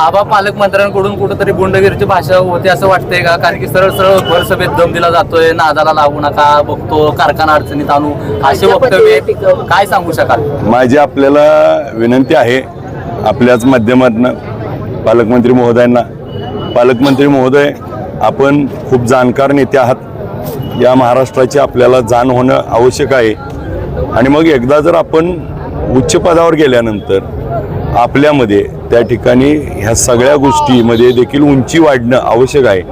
आबा पालकमंत्र्यांकडून कुठंतरी गुंडगिरीची भाषा होते असं वाटतंय का? कारण की सरळ सरळ भर सभेत दम दिला जातोय नादाला लागू नका बघतो कारखाना अडचणीत आणू. असे वक्तव्य. काय सांगू शकाल? माझी आपल्याला विनंती आहे आपल्याच माध्यमातून पालकमंत्री महोदयांना. पालकमंत्री महोदय आपण खूप जाणकार नेते आहात. या महाराष्ट्राची आपल्याला जाण होणं आवश्यक आहे. आणि मग एकदा जर आपण उच्च पदावर गेल्यानंतर आपल्यामध्ये त्या ठिकाणी ह्या सगळ्या गोष्टीमध्ये देखील उंची वाढणं आवश्यक आहे.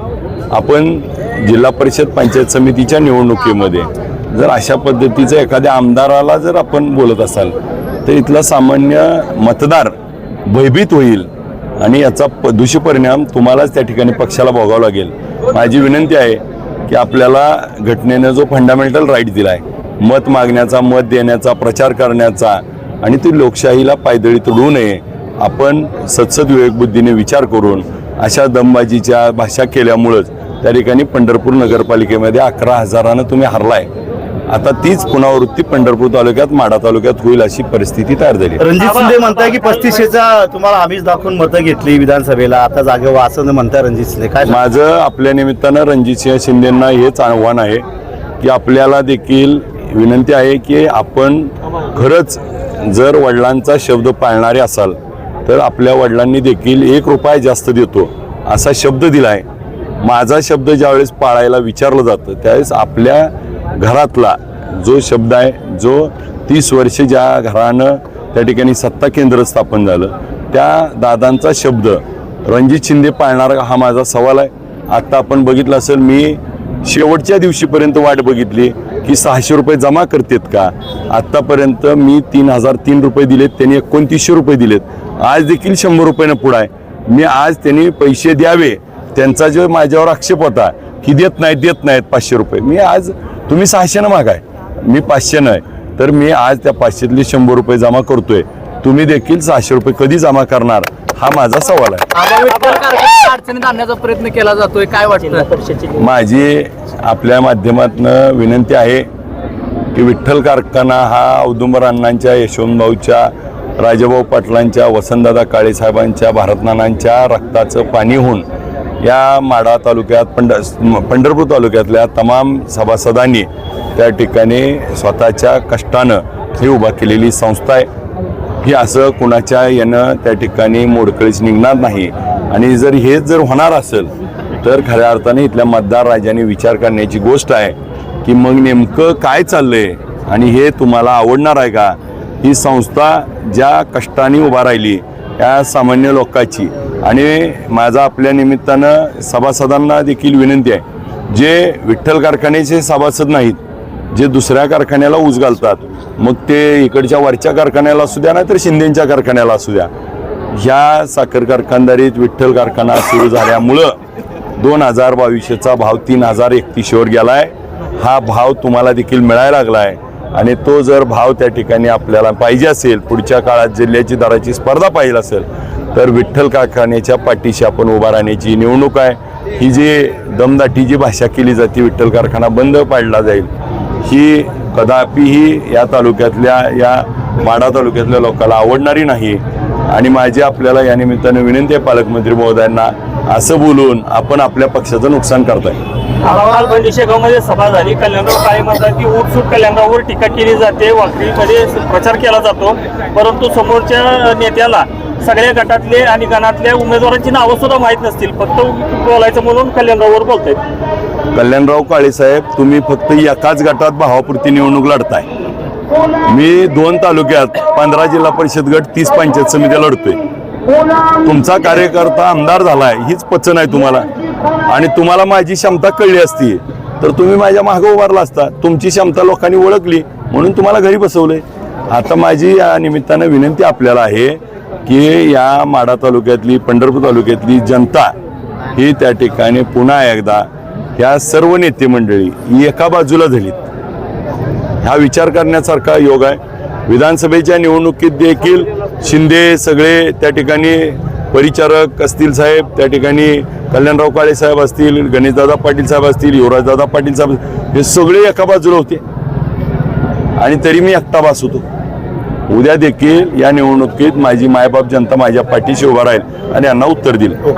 आपण जिल्हा परिषद पंचायत समितीच्या निवडणुकीमध्ये जर अशा पद्धतीचं एखाद्या आमदाराला जर आपण बोलत असाल तर इथला सामान्य मतदार भयभीत होईल आणि याचा प दुष्परिणाम तुम्हालाच त्या ठिकाणी पक्षाला भोगावा लागेल. माझी विनंती आहे की आपल्याला घटनेनं जो फंडामेंटल राईट दिला आहे मत मागण्याचा मत देण्याचा प्रचार करण्याचा आणि ती लोकशाहीला पायदळी तुडवू नये आपण सत्सद विवेकबुद्धीने विचार करून अशा दमबाजीच्या भाषा केल्यामुळंच त्या ठिकाणी पंढरपूर नगरपालिकेमध्ये अकरा हजारानं तुम्ही हरलाय आता तीच पुनरावृत्ती पंढरपूर तालुक्यात माडा तालुक्यात होईल अशी परिस्थिती तयार झाली. रणजित शिंदे म्हणताय की पस्तीसशेचा तुम्हाला आम्हीच दाखवून मतं घेतली विधानसभेला आता जागेवर असं म्हणताय रणजित शिंदे काय? माझं आपल्या निमित्तानं रणजितसिंह शिंदेंना हेच आव्हान आहे की आपल्याला देखील विनंती आहे की आपण खरंच जर वडिलांचा शब्द पाळणारे असाल तर आपल्या वडिलांनी देखील एक रुपया जास्त देतो असा शब्द दिला आहे माझा शब्द ज्यावेळेस पाळायला विचारलं जातं त्यावेळेस आपल्या घरातला जो शब्द आहे जो तीस वर्ष ज्या घरानं त्या ठिकाणी सत्ता केंद्र स्थापन झालं त्या दादांचा शब्द रणजित शिंदे पाळणार हा माझा सवाल आहे. आत्ता आपण बघितलं असेल मी शेवटच्या दिवशीपर्यंत वाट बघितली. की सहाशे रुपये जमा करतेत का? आत्तापर्यंत मी तीन हजार तीन रुपये दिलेत त्यांनी एकोणतीसशे रुपये दिलेत. आज देखील शंभर रुपयानं पुढं आहे. मी आज त्यांनी पैसे द्यावे. त्यांचा जो माझ्यावर आक्षेप होता की देत नाहीत देत नाहीत पाचशे रुपये. मी आज तुम्ही सहाशेनं मागाय. मी पाचशेनं आहे. तर मी आज त्या पाचशेतले शंभर रुपये जमा करतोय. तुम्ही देखील सहाशे रुपये कधी जमा करणार? हा माझा सवाल आहे. अडचणीत आणण्याचा प्रयत्न केला जातोय काय वाटतं? माझी आपल्या माध्यमातून विनंती आहे की विठ्ठल कारखाना हा औदुंबर अण्णांच्या यशवंतभाऊच्या राजाभाऊ पाटलांच्या वसंतदादा काळेसाहेबांच्या भारतनानांच्या रक्ताचं पाणी होऊन या माढा तालुक्यात पंढ पंढरपूर तालुक्यातल्या तमाम सभासदांनी त्या ठिकाणी स्वतःच्या कष्टानं ही उभा केलेली संस्था आहे. हे असं कुणाच्या येणं त्या ठिकाणी मोडकळीच निघणार नाही. आणि जर हे जर होणार असेल तर खऱ्या अर्थाने इथल्या मतदार राजाने विचार करण्याची गोष्ट आहे की मग नेमकं काय चाललंय आणि हे तुम्हाला आवडणार आहे का? ही संस्था ज्या कष्टाने उभा राहिली या सामान्य लोकांची. आणि माझा आपल्या निमित्तानं सभासदांना देखील विनंती आहे. जे विठ्ठल कारखान्याचे सभासद नाहीत जे दुसऱ्या कारखान्याला ऊस घालतात मग ते इकडच्या वरच्या कारखान्याला असू द्या नाहीतर शिंदेच्या कारखान्याला असू द्या. ह्या साखर कारखानदारीत विठ्ठल कारखाना सुरू झाल्यामुळं दोन हजार बावीसचा भाव तीन हजार एकतीसशेवर आहे हा भाव तुम्हाला देखील मिळायला लागला आहे आणि तो जर भाव त्या ठिकाणी आपल्याला पाहिजे असेल पुढच्या काळात जिल्ह्याची दराची स्पर्धा पाहिजे असेल तर विठ्ठल कारखान्याच्या पाठीशी आपण उभा राहण्याची निवडणूक आहे. ही जी दमदाटी जी भाषा केली जाते विठ्ठल कारखाना बंद पाडला जाईल ही कदापिही या तालुक्यातल्या या माडा तालुक्यातल्या लोकांना आवडणारी नाही. आणि माझी आपल्याला या निमित्ताने विनंती आहे पालकमंत्री महोदयांना असं बोलून आपण आपल्या पक्षाचं नुकसान करताय. काल बंडी म्हणजे शेगावमध्ये सभा झाली. कल्याणराव काळे म्हणतात की उठसूट कल्याणराववर टीका केली जाते. वाकरीमध्ये प्रचार केला जातो. परंतु समोरच्या नेत्याला सगळ्या गटातले आणि गणातल्या उमेदवारांची नावं सुद्धा माहीत नसतील. फक्त बोलायचं म्हणून कल्याणराववर बोलतायत कल्याणराव काळेसाहेब तुम्ही फक्त एकाच गटात भावापुरती निवडणूक लढताय. मी दोन तालुक्यात पंधरा जिल्हा परिषद गट तीस पंचायत समित्या लढतोय. तुमचा कार्यकर्ता आमदार झालाय हीच पचन आहे तुम्हाला. आणि तुम्हाला माझी क्षमता कळली असती तर तुम्ही माझ्या मागं उभारला असता. तुमची क्षमता लोकांनी ओळखली म्हणून तुम्हाला घरी बसवलंय. आता माझी या निमित्तानं विनंती आपल्याला आहे की या माडा तालुक्यातली पंढरपूर तालुक्यातली जनता ही त्या ठिकाणी पुन्हा एकदा ह्या सर्व नेते मंडळी ही एका बाजूला झालीत. हा विचार करण्यासारखा योग आहे. विधानसभेच्या निवडणुकीत देखील शिंदे सगळे त्या ठिकाणी परिचारक असतील साहेब त्या ठिकाणी कल्याणराव काळे साहेब असतील गणेशदादा पाटील साहेब असतील युवराजदादा पाटील साहेब हे सगळे एका बाजूला होते. आणि तरी मी एकटा बास होतो. उद्या देखील या निवडणुकीत माझी मायबाप जनता माझ्या पाठीशी उभा राहील आणि यांना उत्तर दिलं